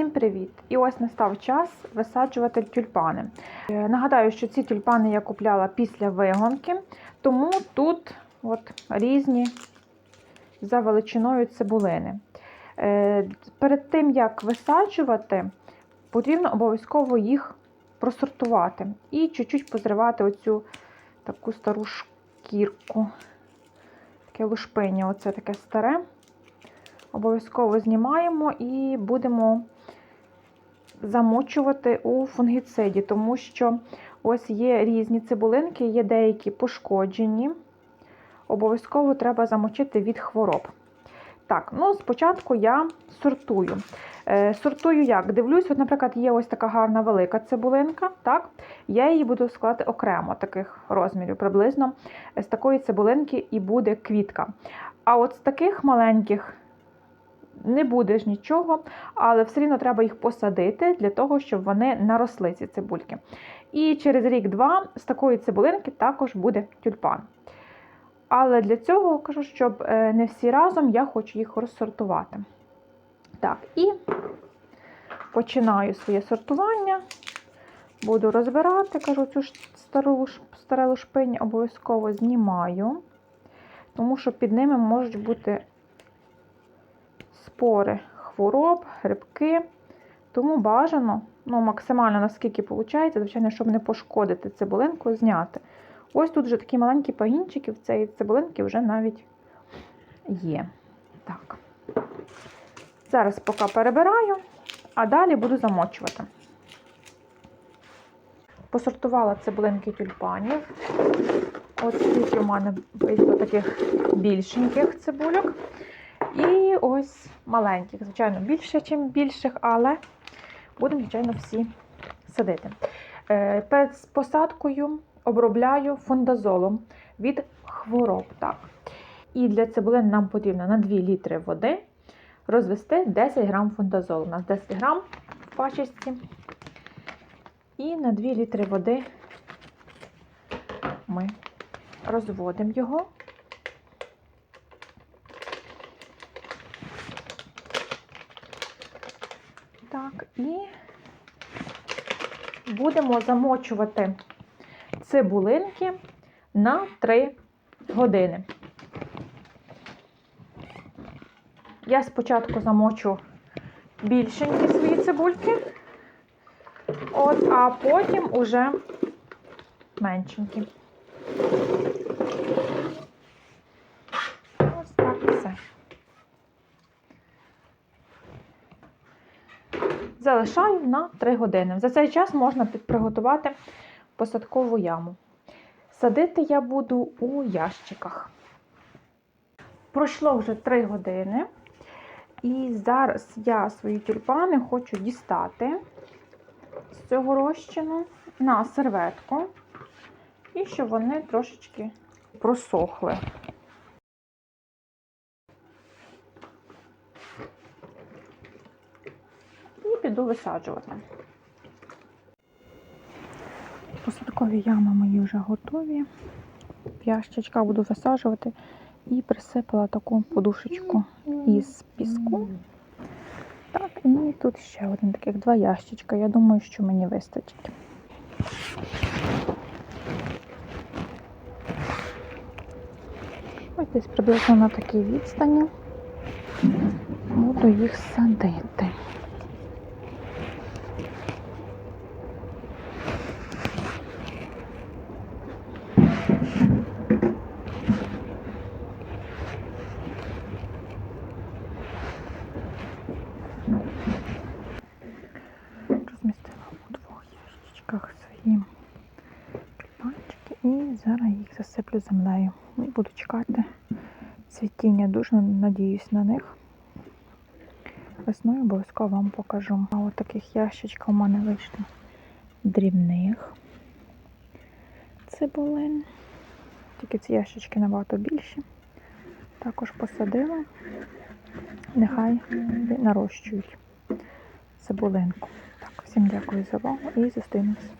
Всім привіт! І ось настав час висаджувати тюльпани. Е, Нагадаю, що ці тюльпани я купляла після вигонки, тому тут от різні за величиною цибулини. Е, Перед тим, як висаджувати, потрібно обов'язково їх просортувати і чуть-чуть позривати оцю таку стару шкірку. Таке лушпиння, оце таке старе. Обов'язково знімаємо і будемо замочувати у фунгіциді, тому що ось є різні цибулинки, є деякі пошкоджені. Обов'язково треба замочити від хвороб. Так, ну спочатку я сортую. Е, сортую як? Дивлюсь, от, наприклад, є ось така гарна велика цибулинка. так? Я її буду складати окремо таких розмірів. Приблизно з такої цибулинки і буде квітка. А от з таких маленьких не буде ж нічого, але все рівно треба їх посадити для того, щоб вони наросли, ці цибульки. І через рік-два з такої цибулинки також буде тюльпан. Але для цього кажу, щоб е, не всі разом я хочу їх розсортувати. Так, і починаю своє сортування. Буду розбирати, кажу, цю стару старе лушпиння обов'язково знімаю, тому що під ними можуть бути спори хвороб, грибки. Тому бажано, ну, максимально наскільки виходить, звичайно, щоб не пошкодити цибулинку, зняти. Ось тут вже такі маленькі пагінчики в цієї цибулинки вже навіть є. Так. Зараз поки перебираю, а далі буду замочувати. Посортувала цибулинки тюльпанів. От скільки у мене таких більшеньких цибульок. І ось маленьких, звичайно, більше, ніж більших, але будемо, звичайно, всі садити. Е, Перед посадкою обробляю фундазолом від хвороб. Так. І для цибулин нам потрібно на 2 літри води розвести 10 грам фундазолу. У нас 10 грам в пачечці. І на 2 літри води ми розводимо його. Так, і будемо замочувати цибулинки на 3 години. Я спочатку замочу більшенькі свої цибульки, от, а потім уже меншенькі. Ось так і все. Залишаю на 3 години. За цей час можна приготувати посадкову яму. Садити я буду у ящиках. Пройшло вже 3 години. І зараз я свої тюльпани хочу дістати з цього розчину на серветку, і щоб вони трошечки просохли. Піду висаджувати. Посадкові ями мої вже готові. В ящичка буду висаджувати і присипала таку подушечку із піску. Так, і тут ще один таких два ящичка. Я думаю, що мені вистачить. Ось десь приблизно на такій відстані буду їх садити. Розмістила у двох ящичках свої тюльпанчики і зараз їх засиплю землею. І буду чекати цвітіння. Дуже надіюсь на них. Весною обов'язково вам покажу. А от таких ящичків у мене вийшло дрібних цибулин. Тільки ці ящички набагато більші. Також посадила, нехай нарощують цибулинку. Так, всім дякую за увагу і зустрінемось.